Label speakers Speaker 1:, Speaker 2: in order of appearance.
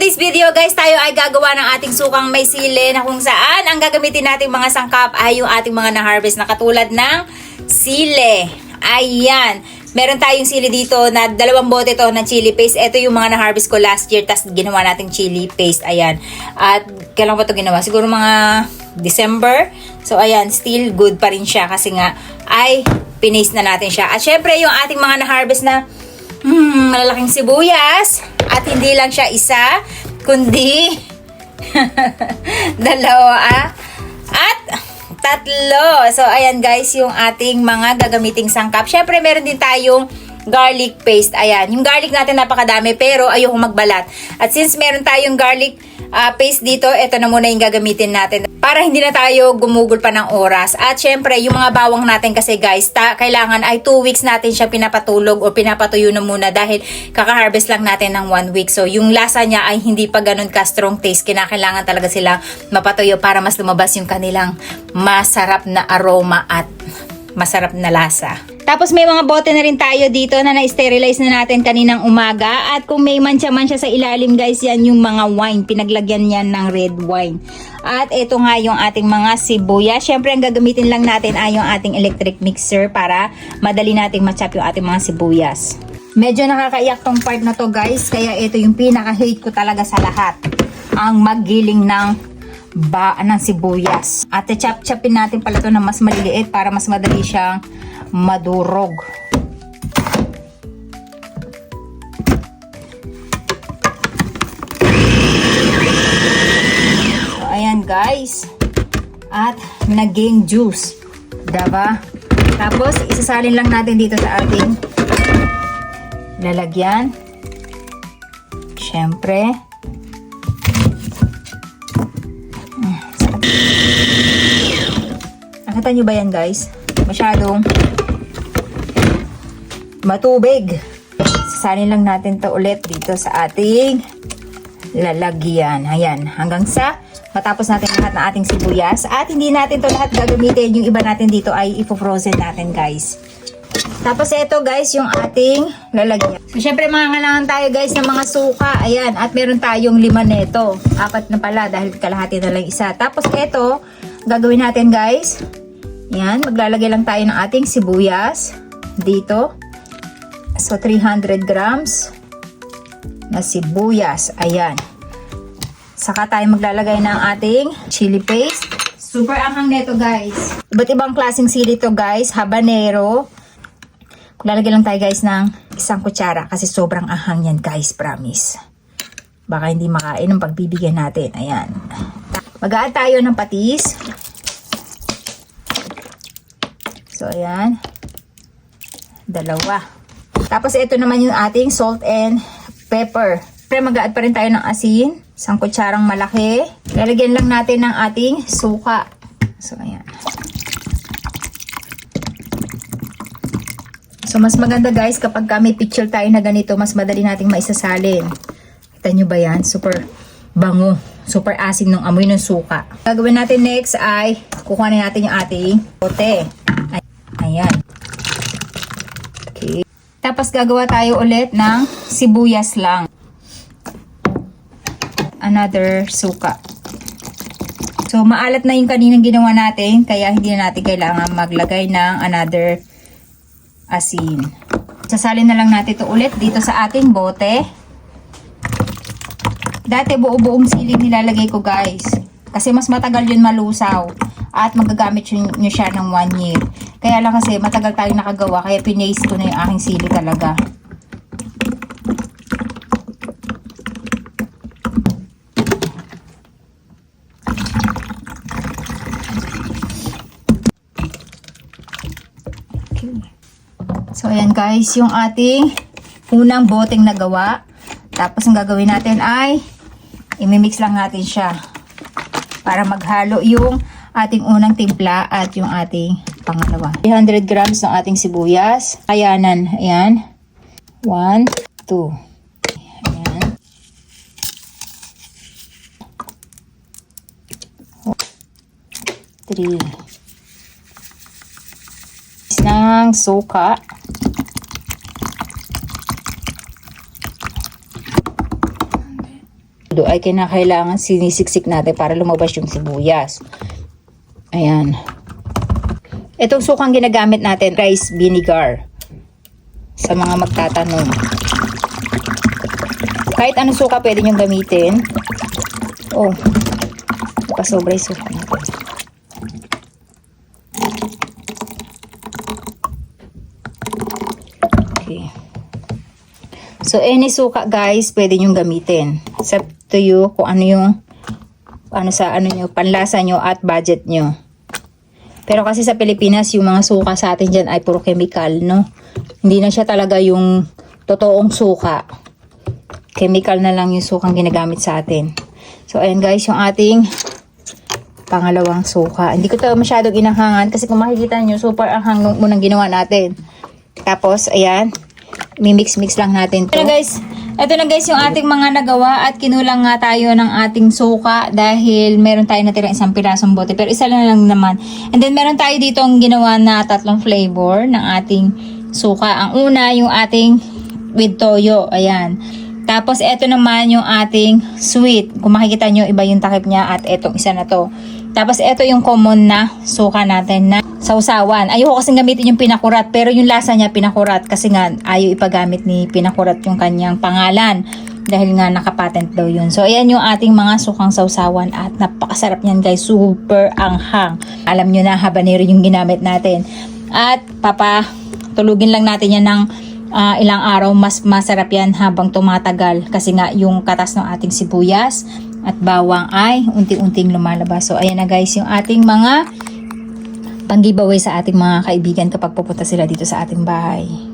Speaker 1: today's video guys, tayo ay gagawa ng ating sukang may sili na kung saan ang gagamitin nating mga sangkap ay yung ating mga na-harvest na katulad ng sili. Ayan. Meron tayong sili dito na dalawang bote to ng chili paste. Ito yung mga na-harvest ko last year tas ginawa nating chili paste. Ayan. At kailan pa ito ginawa? Siguro mga December. So ayan, still good pa rin siya kasi nga ay pinaste na natin siya. At syempre yung ating mga na-harvest na hmm, malalaking sibuyas. At hindi lang siya isa, kundi dalawa. At tatlo. So, ayan guys, yung ating mga gagamiting sangkap. Syempre, meron din tayong garlic paste. Ayan. Yung garlic natin napakadami, pero ayoko magbalat. At since meron tayong garlic ah, paste dito, ito na muna yung gagamitin natin. Para hindi na tayo gumugol pa ng oras. At syempre, yung mga bawang natin kasi guys, ta, kailangan ay 2 weeks natin siya pinapatulog o pinapatuyo na muna dahil kaka-harvest lang natin ng 1 week. So, yung lasa niya ay hindi pa ganun ka strong taste. Kinakailangan talaga sila mapatuyo para mas lumabas yung kanilang masarap na aroma at masarap na lasa. Tapos may mga bote na rin tayo dito na na-sterilize na natin kaninang umaga. At kung may mancha-mancha sa ilalim guys, yan yung mga wine. Pinaglagyan yan ng red wine. At ito nga yung ating mga sibuyas. Siyempre ang gagamitin lang natin ay yung ating electric mixer para madali nating matchap yung ating mga sibuyas. Medyo nakakaiyak tong part na to guys. Kaya ito yung pinaka-hate ko talaga sa lahat. Ang maggiling ng ba ng sibuyas. At chop-chopin natin pala to na mas maliliit para mas madali siyang madurog. So, ayan guys. At naging juice. Diba? Tapos, isasalin lang natin dito sa ating lalagyan. Siyempre. Nakita nyo ba yan guys? Masyadong matubig. Sasalin lang natin to ulit dito sa ating lalagyan. Ayan, hanggang sa matapos natin lahat ng ating sibuyas. At hindi natin to lahat gagamitin. Yung iba natin dito ay ipo-frozen natin guys. Tapos ito guys, yung ating lalagyan. So, syempre mga tayo guys ng mga suka. Ayan, at meron tayong lima neto. Apat na pala dahil kalahati na lang isa. Tapos ito, gagawin natin guys. Ayan, maglalagay lang tayo ng ating sibuyas. Dito. So, 300 grams na sibuyas. Ayan. Saka tayo maglalagay ng ating chili paste. Super anghang neto guys. Iba't ibang klaseng sili to guys. Habanero. Lalagay lang tayo guys ng isang kutsara kasi sobrang ahang yan guys, promise. Baka hindi makain ng pagbibigyan natin. Ayan. Mag-add tayo ng patis. So, ayan. Dalawa. Tapos, ito naman yung ating salt and pepper. Pero mag-add pa rin tayo ng asin. Isang kutsarang malaki. Lalagyan lang natin ng ating suka. So, ayan. So, mas maganda guys kapag ka may picture tayo na ganito, mas madali nating maisasalin. Kita nyo ba yan? Super bango. Super asin ng amoy ng suka. Gagawin natin next ay kukuhanin natin yung ating bote. Ay- Ayan. Okay. Tapos gagawa tayo ulit ng sibuyas lang. Another suka. So, maalat na yung kaninang ginawa natin, kaya hindi na natin kailangan maglagay ng another asin. Sasalin na lang natin ito ulit dito sa ating bote. Dati buo-buong siling nilalagay ko guys. Kasi mas matagal yun malusaw. At magagamit nyo siya ng 1 year. Kaya lang kasi matagal tayong nakagawa. Kaya pinaste ko na yung aking sili talaga. So, ayan guys, yung ating unang boteng nagawa. Tapos, ang gagawin natin ay imimix lang natin siya para maghalo yung ating unang timpla at yung ating pangalawa. 300 grams ng ating sibuyas. Kayanan, ayan. 1, 2. Ayan. Three. ng suka. Do ay kinakailangan sinisiksik natin para lumabas yung sibuyas. Ayan. Itong sukang ginagamit natin, rice vinegar. Sa mga magtatanong. Kahit anong suka pwede nyo gamitin. Oh, nakasobra yung suka natin. Okay. So, any suka guys, pwede nyo gamitin. It's up to you kung ano yung ano sa ano nyo, panlasa nyo at budget nyo. Pero kasi sa Pilipinas, yung mga suka sa atin dyan ay puro chemical, no? Hindi na siya talaga yung totoong suka. Chemical na lang yung sukang ginagamit sa atin. So, ayan guys, yung ating pangalawang suka. Hindi ko to masyadong inahangan kasi kung makikita nyo, super anghang nung unang ginawa natin. Tapos, ayan, mimix-mix lang natin to. Na guys, ito na guys yung ating mga nagawa at kinulang nga tayo ng ating suka dahil meron tayo natirang isang pirasong bote pero isa lang lang naman. And then meron tayo dito ang ginawa na tatlong flavor ng ating suka. Ang una yung ating with toyo, ayan. Tapos ito naman yung ating sweet. Kung makikita nyo, iba yung takip niya at etong isa na to. Tapos ito yung common na suka natin na sausawan. Ayoko kasing gamitin yung pinakurat pero yung lasa niya pinakurat kasi nga ayaw ipagamit ni pinakurat yung kanyang pangalan dahil nga nakapatent daw yun. So ayan yung ating mga sukang sausawan at napakasarap niyan guys. Super anghang. Alam nyo na habanero yung ginamit natin. At papa tulugin lang natin yan ng ah, ilang araw mas masarap yan habang tumatagal kasi nga yung katas ng ating sibuyas at bawang ay unti-unting lumalabas. So ayan na guys yung ating mga pang-giveaway sa ating mga kaibigan kapag pupunta sila dito sa ating bahay.